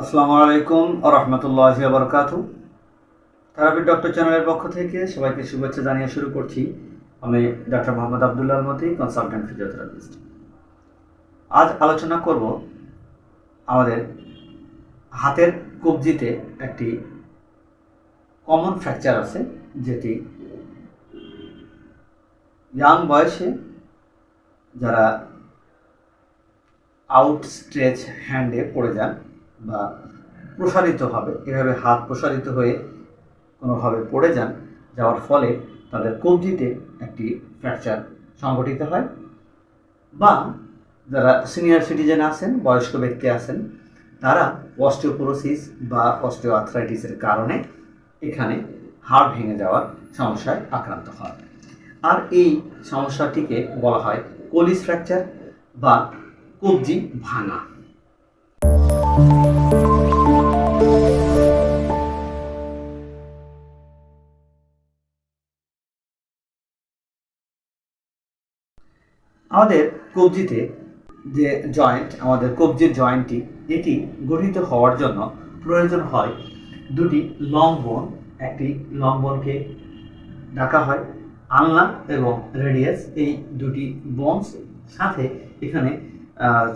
আসসালামু আলাইকুম রহমতুল্লাহ বরকাত থেরাপি ডক্টর চ্যানেলের পক্ষ থেকে সবাইকে শুভেচ্ছা জানিয়ে শুরু করছি। আমি doctor Mohammad Abdullah Moti consultant physiotherapist আজ আলোচনা করব আমাদের হাতের কবজিতে একটি কমন ফ্র্যাকচার আছে, যেটি ইয়াং বয়সে যারা আউটস্ট্রেচ হ্যান্ডে পড়ে যান বা প্রসারিত হবে। এভাবে হাত প্রসারিত হয়ে কোনোভাবে পড়ে যান, যাওয়ার ফলে তাদের কবজিতে একটি ফ্র্যাকচার সংঘটিত হয় বা যারা সিনিয়র সিটিজেন আছেন, বয়স্ক ব্যক্তি আছেন, তারা অস্টিওপোরোসিস বা অস্টিও আর্থ্রাইটিসের কারণে এখানে হাড় ভেঙে যাওয়ার সমস্যায় আক্রান্ত হয় আর এই সমস্যাটিকে বলা হয় কোলিস ফ্র্যাকচার বা কবজি ভাঙা। আমাদের কবজিতে যে জয়েন্ট আমাদের কবজির জয়েন্টটি এটি গঠিত হওয়ার জন্য প্রয়োজন হয় দুটি লং বোন একটি লং বোনকে ডাকা হয়, আলনা এবং রেডিয়াস এই দুটি বোনস সাথে এখানে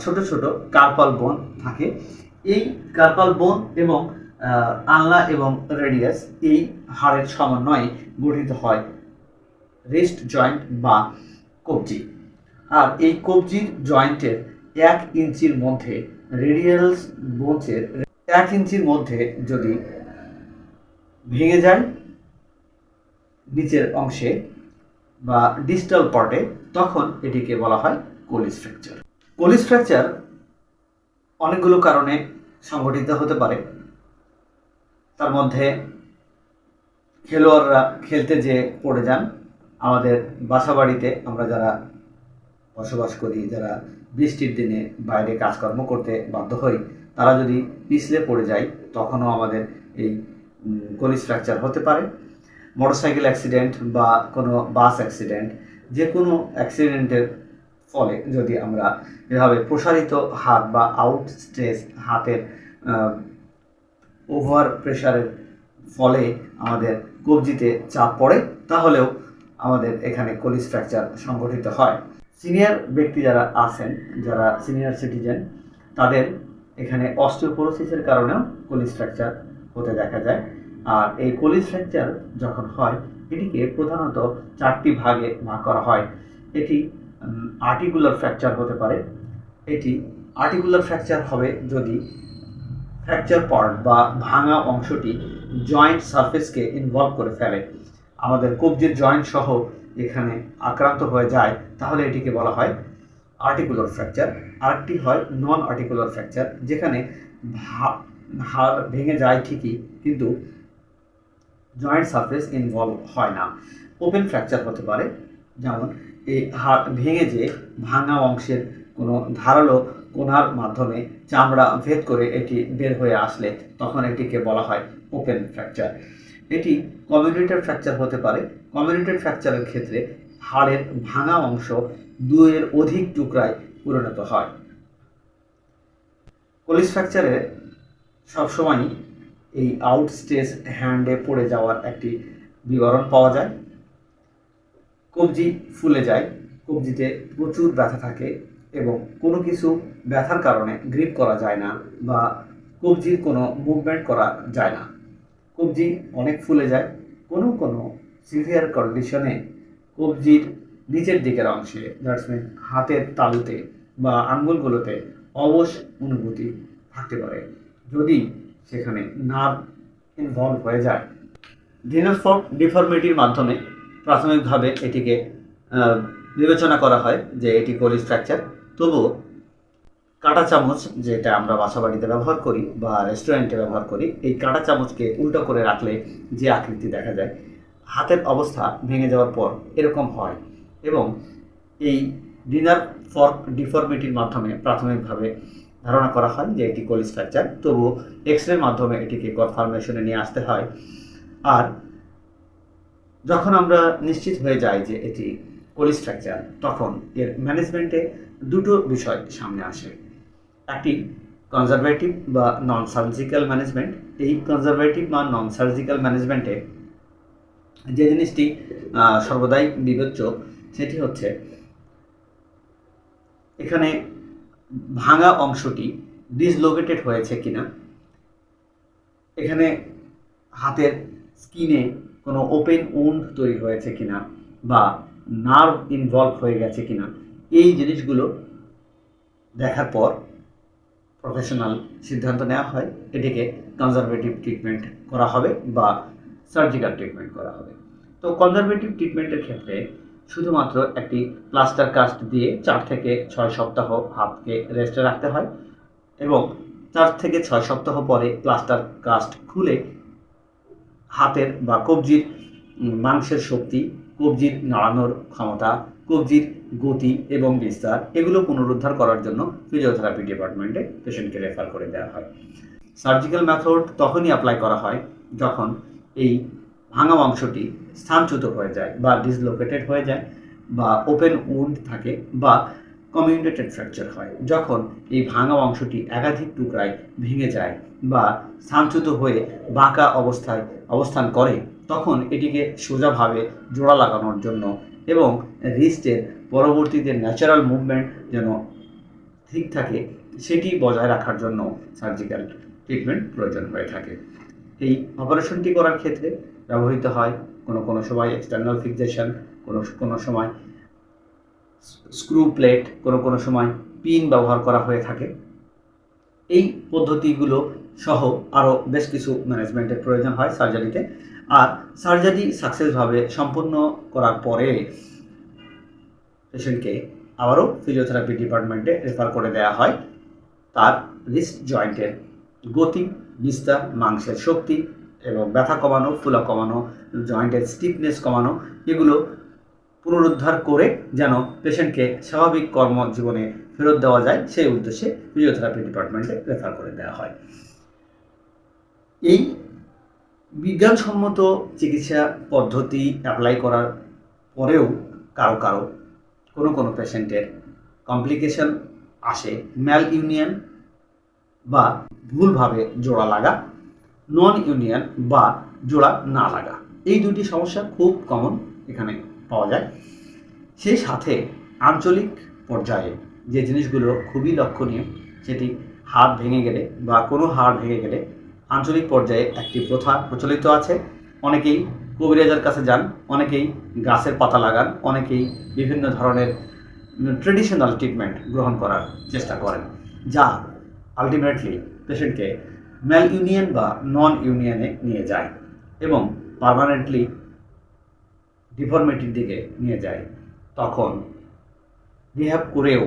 ছোট ছোট কার্পাল বোন থাকে। এই কার্পাল বোন এবং আলনা এবং রেডিয়াস এই হাড়ের সমন্বয়ে গঠিত হয় রেস্ট জয়েন্ট বা কবজি। আর এই কবজির জয়েন্টের এক ইঞ্চির মধ্যে রেডিয়াল বোনসের এক ইঞ্চির মধ্যে যদি ভেঙে যায় নিচের অংশে বা ডিস্টাল পার্টে তখন এটিকে বলা হয় কোলিস ফ্র্যাকচার কোলিস ফ্র্যাকচার অনেকগুলো কারণে সংঘটিত হতে পারে। তার মধ্যে খেলোয়াড়রা খেলতে যে পড়ে যান। আমাদের বাসাবাড়িতে আমরা যারা বসবাস করি, যারা বৃষ্টির দিনে বাইরে কাজকর্ম করতে বাধ্য হই, তারা যদি পিছলে পড়ে যায়, তখনও আমাদের এই কলিস ফ্র্যাকচার হতে পারে। মোটরসাইকেল অ্যাক্সিডেন্ট বা কোনো বাস অ্যাক্সিডেন্ট যে কোনো অ্যাক্সিডেন্টের ফলে যদি আমরা এভাবে প্রসারিত হাত বা আউট স্ট্রেস হাতের ওভার প্রেশারের ফলে আমাদের কবজিতে চাপ পড়ে, তাহলেও আমাদের এখানে কলিস ফ্র্যাকচার সংঘটিত হয়। সিনিয়র ব্যক্তি যারা আছেন, যারা সিনিয়র সিটিজেন, তাদের এখানে অস্টিওপোরোসিসের কারণেও কলিস স্ট্রাকচার হতে দেখা যায়। আর এই কলিস স্ট্রাকচার যখন হয়, এটিকে প্রধানত চারটি ভাগে ভাগ করা হয়। এটি আর্টিকুলার ফ্র্যাকচার হতে পারে। এটি আর্টিকুলার ফ্র্যাকচার হবে যদি ফ্র্যাকচার পার্ট বা ভাঙা অংশটি জয়েন্ট সারফেসকে ইনভলভ করে ফেলে। আমাদের কবজির জয়েন্ট সহ এখানে আক্রান্ত হয়ে যায়, তাহলে এটিকে বলা হয় আর্টিকুলার ফ্র্যাকচার আরেকটি হয় নন আর্টিকুলার ফ্র্যাকচার যেখানে হাড় ভেঙে যায় ঠিকই, কিন্তু জয়েন্ট সারফেস ইনভলভ হয় না। ওপেন ফ্র্যাকচার হতে পারে, যেমন এই হাড় ভেঙে যে ভাঙা অংশের কোনো ধারালো কোনার মাধ্যমে চামড়া ভেদ করে এটি বের হয়ে আসলে, তখন এটিকে বলা হয় ওপেন ফ্র্যাকচার এটি কমিউনিটেড ফ্র্যাকচার হতে পারে। কমিউনিটেড ফ্র্যাকচারের ক্ষেত্রে হাড়ের ভাঙা অংশ দুয়ের অধিক টুকরায় পরিণত হয়। কলিস ফ্র্যাকচারে সবসময়ই এই আউট স্টেজ হ্যান্ডে পড়ে যাওয়ার একটি বিবরণ পাওয়া যায়। কবজি ফুলে যায়, কবজিতে প্রচুর ব্যথা থাকে এবং কোনো কিছু ব্যথার কারণে গ্রিপ করা যায় না বা কবজির কোনো মুভমেন্ট করা যায় না। কবজি অনেক ফুলে যায়। কোনো কোনো সিভিয়ার কন্ডিশনে কবজির নিচের দিকের অংশে দ্যাটস মিন হাতের তালুতে বা আঙ্গুলগুলোতে অবশ অনুভূতি থাকতে পারে। যদি সেখানে নার্ভ ইনভলভ হয়ে যায় ডিনার ফর্ক ডিফর্মিটির মাধ্যমে প্রাথমিকভাবে এটিকে বিবেচনা করা হয় যে এটি কোলিস ফ্র্যাকচার তবুও কাঁটা চামচ যেটা আমরা বাসা বাড়িতে ব্যবহার করি বা রেস্টুরেন্টে ব্যবহার করি, এই কাঁটা চামচকে উল্টো করে রাখলে যে আকৃতি দেখা যায়, হাতের অবস্থা ভেঙে যাওয়ার পর এরকম হয় এবং এই ডিনার ফর্ক ডিফর্মিটির মাধ্যমে প্রাথমিকভাবে ধারণা করা হয় যে এটি কোলিস ফ্র্যাকচার তবুও এক্স রের মাধ্যমে এটিকে কনফার্মেশনে নিয়ে আসতে হয়। আর যখন আমরা নিশ্চিত হয়ে যাই যে এটি কোলিস ফ্র্যাকচার তখন এর ম্যানেজমেন্টে দুটো বিষয় সামনে আসে। একটি কনজারভেটিভ বা নন সার্জিক্যাল ম্যানেজমেন্ট এই কনজারভেটিভ বা নন সার্জিক্যাল ম্যানেজমেন্টে যে জিনিসটি সর্বদাই বিবেচ্য, সেটি হচ্ছে এখানে ভাঙা অংশটি ডিসলোকেটেড হয়েছে কিনা। এখানে হাতের স্কিনে কোনো ওপেন উন্ড তৈরি হয়েছে কিনা বা নার্ভ ইনভলভ হয়ে গেছে কিনা, এই জিনিসগুলো দেখার পর প্রফেশনাল সিদ্ধান্ত নেওয়া হয়, এটিকে কনজারভেটিভ ট্রিটমেন্ট করা হবে বা সার্জিক্যাল ট্রিটমেন্ট করা হবে। তো কনজারভেটিভ ট্রিটমেন্টের ক্ষেত্রে শুধুমাত্র একটি প্লাস্টার কাস্ট দিয়ে চার থেকে ছয় সপ্তাহ হাতকে রেস্টে রাখতে হয় এবং চার থেকে ছয় সপ্তাহ পরে প্লাস্টার কাস্ট খুলে হাতের বা কবজির মাংসের শক্তি, কবজির নাড়ানোর ক্ষমতা কবজির গতি এবং বিস্তার, এগুলো পুনরুদ্ধার করার জন্য ফিজিওথেরাপি ডিপার্টমেন্টে পেশেন্টকে রেফার করে দেওয়া হয়। সার্জিক্যাল মেথড তখনই অ্যাপ্লাই করা হয় যখন এই ভাঙা অংশটি স্থানচ্যুত হয়ে যায় বা ডিসলোকেটেড হয়ে যায় বা ওপেন উন্ড থাকে বা কমিউনিটেড ফ্র্যাকচার হয়। যখন এই ভাঙা অংশটি একাধিক টুকরায় ভেঙে যায় বা স্থানচ্যুত হয়ে বাঁকা অবস্থায় অবস্থান করে, তখন এটিকে সোজাভাবে জোড়া লাগানোর জন্য এবং রিস্টের পরবর্তীতে ন্যাচারাল মুভমেন্ট যেন ঠিক থাকে, সেটি বজায় রাখার জন্য সার্জিক্যাল ট্রিটমেন্ট প্রয়োজন হয়ে থাকে। এই অপারেশনটি করার ক্ষেত্রে ব্যবহৃত হয় কোনো কোনো সময় এক্সটার্নাল ফিক্সেশন কোনো কোনো সময় স্ক্রু প্লেট কোনো কোনো সময় পিন ব্যবহার করা হয়ে থাকে। এই পদ্ধতিগুলো সহ আরও বেশ কিছু ম্যানেজমেন্টের প্রয়োজন হয় সার্জারিতে আর সার্জারি সাকসেসভাবে সম্পন্ন করার পরে পেশেন্টকে আবারও ফিজিওথেরাপি ডিপার্টমেন্টে রেফার করে দেওয়া হয়। তার রিস্ট জয়েন্টের গতি বিস্তার মাংসের শক্তি এবং ব্যথা কমানো, ফুলা কমানো জয়েন্টের স্টিফনেস কমানো, এগুলো পুনরুদ্ধার করে যেন পেশেন্টকে স্বাভাবিক কর্মজীবনে ফেরত দেওয়া যায়, সেই উদ্দেশ্যে ফিজিওথেরাপি ডিপার্টমেন্টে রেফার করে দেওয়া হয়। এই বিজ্ঞানসম্মত চিকিৎসা পদ্ধতি অ্যাপ্লাই করার পরেও কারও কারও, কোনো কোনো পেশেন্টের কমপ্লিকেশন আসে ম্যাল ইউনিয়ন বা ভুলভাবে জোড়া লাগা নন ইউনিয়ন বা জোড়া না লাগা। এই দুটি সমস্যা খুব কমন এখানে পাওয়া যায়। সেই সাথে আঞ্চলিক পর্যায়ে যে জিনিসগুলো খুবই লক্ষণীয়, সেটি হাত ভেঙে গেলে বা কোনো হাড় ভেঙে গেলে আঞ্চলিক পর্যায়ে একটি প্রথা প্রচলিত আছে। অনেকেই কবিরাজার কাছে যান, অনেকেই গাছের পাতা লাগান, অনেকেই বিভিন্ন ধরনের ট্রেডিশনাল ট্রিটমেন্ট গ্রহণ করার চেষ্টা করেন, যা আলটিমেটলি পেশেন্টকে ম্যাল ইউনিয়ন বা নন ইউনিয়নে নিয়ে যায় এবং পারমানেন্টলি ডিফর্মিটির দিকে নিয়ে যায়। তখন রিহ্যাব করেও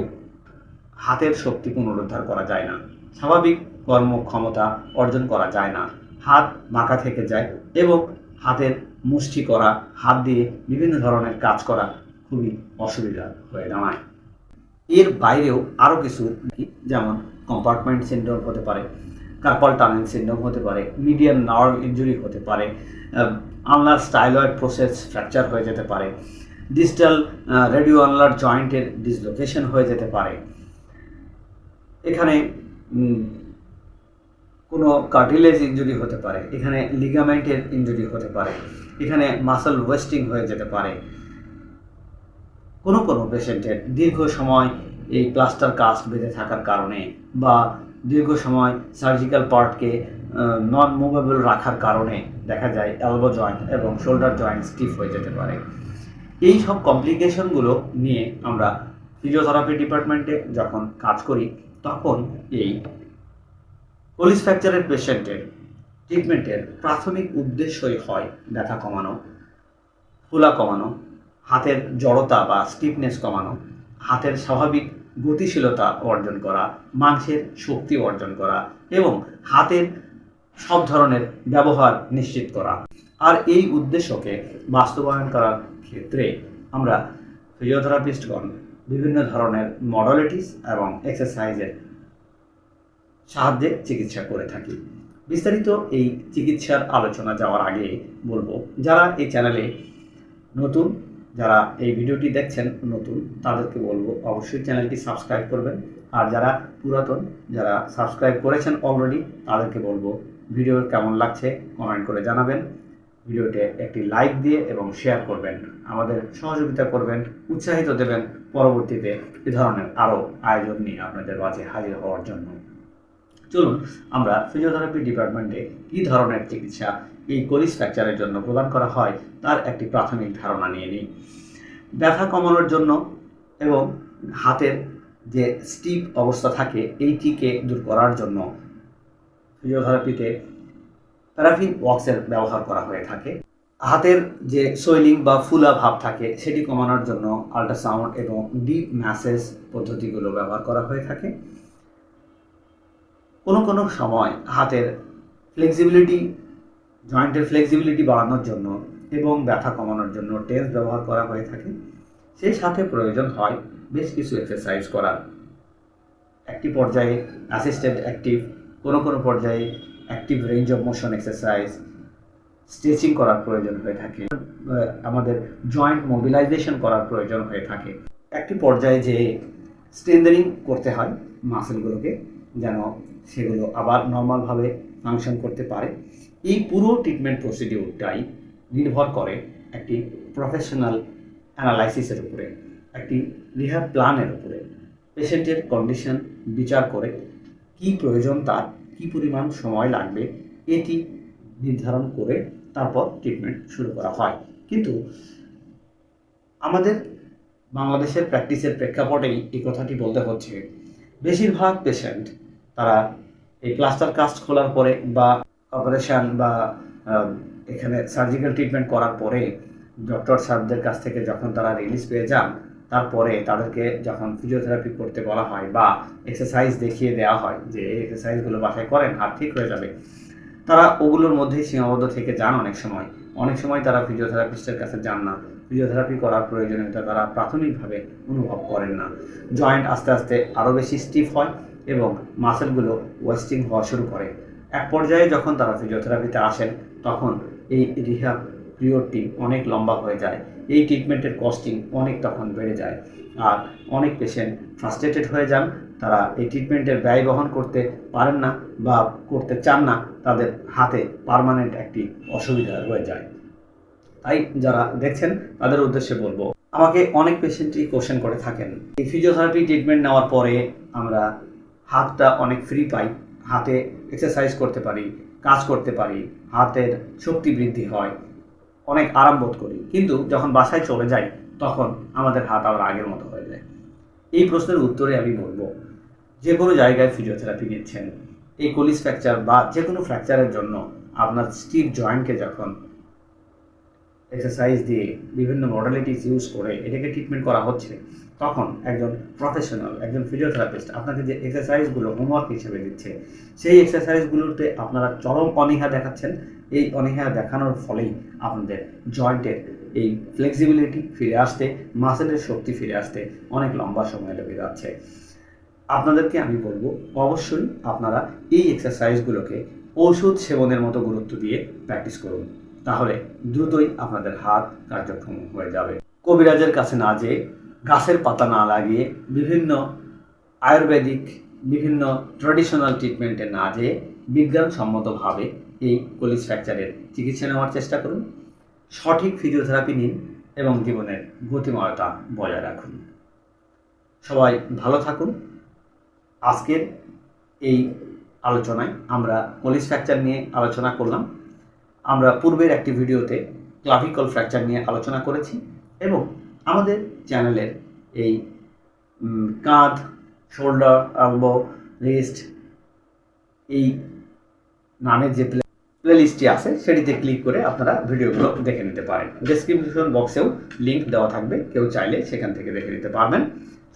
হাতের শক্তি পুনরুদ্ধার করা যায় না। স্বাভাবিক কর্মক্ষমতা অর্জন করা যায় না। হাত বাঁকা থেকে যায় এবং হাতের মুষ্টি করা, হাত দিয়ে বিভিন্ন ধরনের কাজ করা খুবই অসুবিধা হয়ে দাঁড়ায়। এর বাইরেও আরও কিছু যেমন কম্পার্টমেন্ট সিন্ড্রোম হতে পারে কার্পাল টানেল সিন্ড্রোম হতে পারে মিডিয়াম নার্ভ ইনজুরি হতে পারে আনলার স্টাইলয়েড প্রসেস ফ্র্যাকচার হয়ে যেতে পারে ডিজিটাল রেডিও আনলার জয়েন্টের ডিসলোকেশন হয়ে যেতে পারে। এখানে কোনো কার্টিলেজ ইঞ্জুরি হতে পারে, এখানে লিগামেন্টের ইনজুরি হতে পারে, এখানে মাসল ওয়েস্টিং হয়ে যেতে পারে। কোনো কোনো পেশেন্টের দীর্ঘ সময় এই প্লাস্টার কাস্ট বেঁধে থাকার কারণে বা দীর্ঘ সময় সার্জিক্যাল পার্টকে নন মুভেবল রাখার কারণে দেখা যায় এলবো জয়েন্ট এবং শোল্ডার জয়েন্ট স্টিফ হয়ে যেতে পারে। এই সব কমপ্লিকেশনগুলো নিয়ে আমরা ফিজিওথেরাপি ডিপার্টমেন্টে যখন কাজ করি, তখন এই পলিস ফ্র্যাকচারের পেশেন্টের ট্রিটমেন্টের প্রাথমিক উদ্দেশ্যই হয় ব্যথা কমানো, ফুলা কমানো, হাতের জড়তা বা স্টিফনেস কমানো, হাতের স্বাভাবিক গতিশীলতা অর্জন করা, মাংসের শক্তি অর্জন করা এবং হাতের সব ধরনের ব্যবহার নিশ্চিত করা। আর এই উদ্দেশ্যকে বাস্তবায়ন করার ক্ষেত্রে আমরা ফিজিওথেরাপিস্টগণ বিভিন্ন ধরনের মডালিটিস এবং এক্সারসাইজের সাহায্যে চিকিৎসা করে থাকি। বিস্তারিত এই চিকিৎসার আলোচনা যাওয়ার আগে বলব, যারা এই চ্যানেলে নতুন, যারা এই ভিডিওটি দেখছেন নতুন, তাদেরকে বলব অবশ্যই চ্যানেলটি সাবস্ক্রাইব করবেন। আর যারা পুরাতন, যারা সাবস্ক্রাইব করেছেন অলরেডি তাদেরকে বলব ভিডিও কেমন লাগছে কমেন্ট করে জানাবেন। ভিডিওতে একটি লাইক দিয়ে এবং শেয়ার করবেন। আমাদের সহযোগিতা করবেন, উৎসাহিত দেবেন। পরবর্তীতে এ ধরনের আরও আয়োজন নিয়ে আপনাদের মাঝে হাজির হওয়ার জন্য। চলুন আমরা ফিজিওথেরাপি ডিপার্টমেন্টে কী ধরনের চিকিৎসা এই কোলিস ফ্র্যাকচারের জন্য প্রদান করা হয় তার একটি প্রাথমিক ধারণা নিয়ে নিই। ব্যথা কমানোর জন্য এবং হাতের যে স্টিপ অবস্থা থাকে এইটিকে দূর করার জন্য ফিজিওথেরাপিতে প্যারাফিন ওয়াক্সের ব্যবহার করা হয়ে থাকে। হাতের যে সোয়েলিং বা ফুলা ভাব থাকে সেটি কমানোর জন্য আল্ট্রাসাউন্ড এবং ডিপ ম্যাসেজ পদ্ধতিগুলো ব্যবহার করা হয়ে থাকে। কোনো কোনো সময় হাতের ফ্লেক্সিবিলিটি জয়েন্টের ফ্লেক্সিবিলিটি বাড়ানোর জন্য এবং ব্যথা কমানোর জন্য টেন্স ব্যবহার করা হয়ে থাকে। সেই সাথে প্রয়োজন হয় বেশ কিছু এক্সারসাইজ করার। একটি পর্যায়ে অ্যাসিস্টেড অ্যাক্টিভ কোনো কোনো পর্যায়ে active range of motion exercise stretching করার প্রয়োজন হয়ে থাকে আমাদের জয়েন্ট মোবিলাইজেশন করার প্রয়োজন হয়ে থাকে। একটি পর্যায়ে যে স্ট্রেন্দারিং করতে হয় মাসেলগুলোকে যেন সেগুলো আবার নর্মালভাবে ফাংশন করতে পারে। এই পুরো ট্রিটমেন্ট প্রসিডিউরটাই নির্ভর করে একটি প্রফেশনাল অ্যানালাইসিসের উপরে, একটি রিহাব প্ল্যানের উপরে। পেশেন্টের কন্ডিশন বিচার করে কি প্রয়োজন তার, কি পরিমাণ সময় লাগবে, এটি নির্ধারণ করে তারপর ট্রিটমেন্ট শুরু করা হয়। কিন্তু আমাদের বাংলাদেশের প্র্যাকটিসের প্রেক্ষাপটেই এই কথাটি বলতে হচ্ছে, বেশিরভাগ পেশেন্ট তারা এই প্লাস্টার কাস্ট খোলার পরে বা অপারেশন বা এখানে সার্জিক্যাল ট্রিটমেন্ট করার পরে ডক্টর সাহেবদের কাছ থেকে যখন তারা রিলিজ পেয়ে যান, তারপরে তাদেরকে যখন ফিজিওথেরাপি করতে বলা হয় বা এক্সারসাইজ দেখিয়ে দেওয়া হয় যে এই এক্সারসাইজগুলো বাসায় করেন, আর ঠিক হয়ে যাবে। তারা ওগুলোর মধ্যেই সীমাবদ্ধ থেকে যান অনেক সময়। অনেক সময় তারা ফিজিওথেরাপিস্টের কাছে যান না। ফিজিওথেরাপি করার প্রয়োজনীয়তা তারা প্রাথমিকভাবে অনুভব করেন না। জয়েন্ট আস্তে আস্তে আরও বেশি স্টিফ হয়। এবং মাসেলগুলো ওয়েস্টিং হওয়া শুরু করে। এক পর্যায়ে যখন তারা ফিজিওথেরাপিতে আসেন, তখন এই রিহাব পিরিয়ডটি অনেক লম্বা হয়ে যায়। এই ট্রিটমেন্টের কস্টিং অনেক তখন বেড়ে যায়। আর অনেক পেশেন্ট ফ্রাস্ট্রেটেড হয়ে যান। তারা এই ট্রিটমেন্টের ব্যয় বহন করতে পারেন না বা করতে চান না, তাদের হাতে পার্মানেন্ট একটি অসুবিধা রয়ে যায়। তাই যারা দেখছেন, তাদের উদ্দেশ্যে বলব, আমাকে অনেক পেশেন্টই কোশ্চেন করে থাকেন। এই ফিজিওথেরাপি ট্রিটমেন্ট নেওয়ার পরে আমরা হাতটা অনেক ফ্রি পাই, হাতে এক্সারসাইজ করতে পারি, কাজ করতে পারি, হাতের শক্তি বৃদ্ধি হয়, অনেক আরাম বোধ করি। কিন্তু যখন বাসায় চলে যাই, তখন আমাদের হাত আবার আগের মতো হয়ে যায়। এই প্রশ্নের উত্তরে আমি বলব, যে কোনো জায়গায় ফিজিওথেরাপি নিচ্ছেন, এই কোলিস ফ্র্যাকচার বা যে কোনো ফ্র্যাকচারের জন্য আপনার স্টিভ জয়েন্টকে যখন এক্সারসাইজ দিয়ে বিভিন্ন মডালিটিস ইউজ করে এটাকে ট্রিটমেন্ট করা হচ্ছে, তখন একজন প্রফেশনাল একজন ফিজিওথেরাপিস্ট আপনাকে যে এক্সারসাইজগুলো হোমওয়ার্ক হিসেবে দিচ্ছে, সেই এক্সারসাইজগুলোতে আপনারা চরম অনীহা দেখাচ্ছেন। এই অনীহা দেখানোর ফলেই আপনাদের জয়েন্টের এই ফ্লেক্সিবিলিটি ফিরে আসতে মাসেলের শক্তি ফিরে আসতে অনেক লম্বা সময় লেগে যাচ্ছে। আপনাদেরকে আমি বলব, অবশ্যই আপনারা এই এক্সারসাইজগুলোকে ওষুধ সেবনের মতো গুরুত্ব দিয়ে প্র্যাকটিস করুন। তাহলে দ্রুতই আপনাদের হাত কার্যক্ষম হয়ে যাবে। কবিরাজের কাছে না যেয়ে গাছের পাতা না লাগিয়ে বিভিন্ন আয়ুর্বেদিক, বিভিন্ন ট্র্যাডিশনাল ট্রিটমেন্টে না যেয়ে বিজ্ঞানসম্মতভাবে এই কলিস ফ্র্যাকচারের চিকিৎসা নেওয়ার চেষ্টা করুন। সঠিক ফিজিওথেরাপি নিন এবং জীবনের গতিময়তা বজায় রাখুন। সবাই ভালো থাকুন। আজকের এই আলোচনায় আমরা কলিস ফ্র্যাকচার নিয়ে আলোচনা করলাম। আমরা পূর্বের একটি ভিডিওতে ক্লাভিকল ফ্র্যাকচার নিয়ে আলোচনা করেছি এবং আমাদের চ্যানেলের এই কাঁধ শোল্ডার আলবো রিস্ট এই নামের যে প্লে লিস্টটি আছে, সেটিতে ক্লিক করে আপনারা ভিডিওগুলো দেখে নিতে পারেন। ডেসক্রিপশন বক্সেও লিঙ্ক দেওয়া থাকবে, কেউ চাইলে সেখান থেকে দেখে নিতে পারবেন।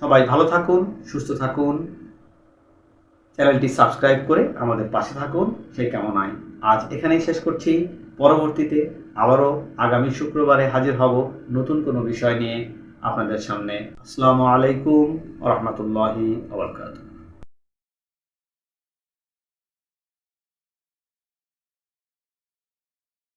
সবাই ভালো থাকুন, সুস্থ থাকুন, চ্যানেলটি সাবস্ক্রাইব করে আমাদের পাশে থাকুন। সেই কামনায় আজ এখানেই শেষ করছি। পরবর্তীতে আবারও আগামী শুক্রবারে হাজির হব নতুন কোনো বিষয় নিয়ে আপনাদের সামনে। আসসালামু আলাইকুম রহমতুল্লাহি আবরকাত